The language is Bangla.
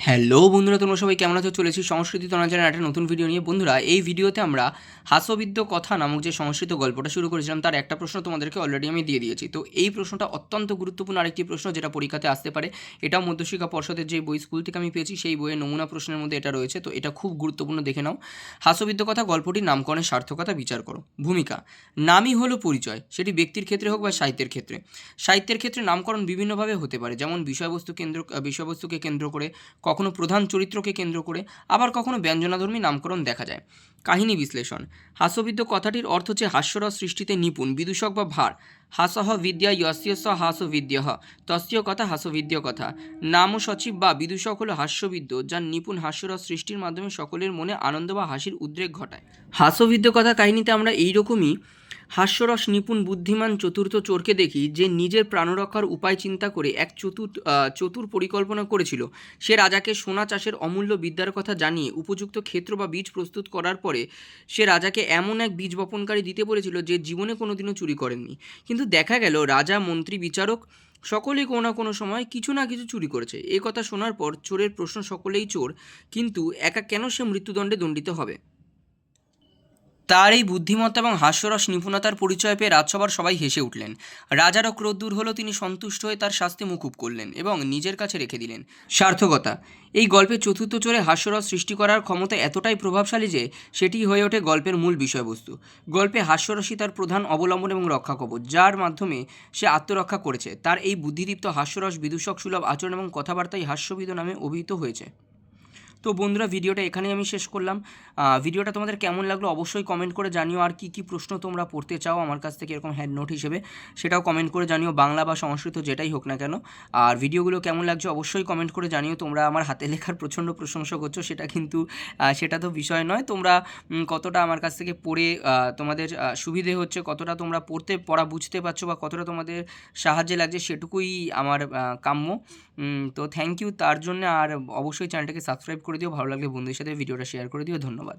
হ্যালো বন্ধুরা, তোমরা সবাই কেমন আছো? চলেছি সংস্কৃতি তনাজানের একটা নতুন ভিডিও নিয়ে। বন্ধুরা, এই ভিডিওতে আমরা হাস্যবিদ্য কথা নামক যে সংস্কৃত গল্পটা শুরু করেছিলাম, তার একটা প্রশ্ন তোমাদেরকে অলরেডি আমি দিয়ে দিয়েছি। তো এই প্রশ্নটা অত্যন্ত গুরুত্বপূর্ণ আরেকটি প্রশ্ন যেটা পরীক্ষাতে আসতে পারে। এটাও মধ্যশিক্ষা পর্ষদের যে বই স্কুল থেকে আমি পেয়েছি, সেই বইয়ের নমুনা প্রশ্নের মধ্যে এটা রয়েছে। তো এটা খুব গুরুত্বপূর্ণ দেখে নাও। হাস্যবিদ্য কথা গল্পটির নামকরণের সার্থকতা বিচার করো। ভূমিকা, নামই হলো পরিচয়। সেটি ব্যক্তির ক্ষেত্রে হোক বা সাহিত্যের ক্ষেত্রে। সাহিত্যের ক্ষেত্রে নামকরণ বিভিন্নভাবে হতে পারে। যেমন বিষয়বস্তু কেন্দ্র, বিষয়বস্তুকে কেন্দ্র করে কখনো প্রধান চরিত্রকে কেন্দ্র করে, আবার কখনো ব্যঞ্জনাধর্মী নামকরণ দেখা যায়। কাহিনী বিশ্লেষণ। হাস্যবিদ্য কথাটির অর্থ হচ্ছে হাস্যরস সৃষ্টিতে নিপুণ, বিদূষক বা ভার। হাসহ বিদ্যা ইয়স্যস হাস বিদ্যহ তস্য কথা হাস্যবিদ্য কথা। নাম সচিব বা বিদূষক হলো হাস্যবিদ্য, যার নিপুণ হাস্যরস সৃষ্টির মাধ্যমে সকলের মনে আনন্দ বা হাসির উদ্রেক ঘটায়। হাস্যবিদ্য কথা কাহিনীতে আমরা এইরকমই হাস্যরস নিপুণ বুদ্ধিমান চতুর্থ চোরকে দেখি যে নিজের প্রাণরক্ষার উপায় চিন্তা করে এক চতুর চতুর পরিকল্পনা করেছিল। সে রাজাকে সোনা চাষের অমূল্য বিদ্যার কথা জানিয়ে উপযুক্ত ক্ষেত্র বা বীজ প্রস্তুত করার পরে সে রাজাকে এমন এক বীজ বপনকারী দিতে বলেছিল যে জীবনে কোনোদিনও চুরি করেননি। কিন্তু দেখা গেল রাজা, মন্ত্রী, বিচারক সকলেই কোনো না কোনো সময় কিছু না কিছু চুরি করেছে। এই কথা শোনার পর চোরের প্রশ্ন সকলেই চোর, কিন্তু একা কেন সে মৃত্যুদণ্ডে দণ্ডিত হবে? তার এই বুদ্ধিমত্তা এবং হাস্যরস নিপুণতার পরিচয় পেয়ে রাজসভার সবাই হেসে উঠলেন। রাজারও ক্রোধ দূর হলো, তিনি সন্তুষ্ট হয়ে তার শাস্তি মুকুব করলেন এবং নিজের কাছে রেখে দিলেন। সার্থকতা। এই গল্পে চতুর্থ চোরে হাস্যরস সৃষ্টি করার ক্ষমতা এতটাই প্রভাবশালী যে, সেটি হয়ে ওঠে গল্পের মূল বিষয়বস্তু। গল্পে হাস্যরসই তার প্রধান অবলম্বন এবং রক্ষা কবচ, যার মাধ্যমে সে আত্মরক্ষা করেছে। তার এই বুদ্ধিদীপ্ত হাস্যরস বিদূষক সুলভ আচরণ এবং কথাবার্তাই হাস্যবিদ নামে অভিহিত হয়েছে। তো বন্ধুরা, ভিডিওটা এখানেই আমি শেষ করলাম। ভিডিওটা তোমাদের কেমন লাগল অবশ্যই কমেন্ট করে জানিও। আর কি কি প্রশ্ন তোমরা পড়তে চাও আমার কাছ থেকে এরকম হ্যান্ড নোট হিসেবে, সেটাও কমেন্ট করে জানিও, বাংলা বা সংস্কৃত যেটাই হোক না কেন। আর ভিডিওগুলো কেমন লাগছে অবশ্যই কমেন্ট করে জানিও। তোমরা আমার হাতে লেখার প্রচণ্ড প্রশংসা করছ, সেটা কিন্তু সেটা তো বিষয় নয়। তোমরা কতটা আমার কাছ থেকে পড়ে তোমাদের সুবিধে হচ্ছে, কতটা তোমরা পড়তে, পড়া বুঝতে পারছ বা কতটা তোমাদের সাহায্যে লাগছে, সেটুকুই আমার কাম্য। তো থ্যাংক ইউ তার জন্য আর অবশ্যই চ্যানেলটাকে সাবস্ক্রাইব করে দিও ভালো লাগলে বন্ধুদের সাথে ভিডিওটা শেয়ার করে দিও ধন্যবাদ।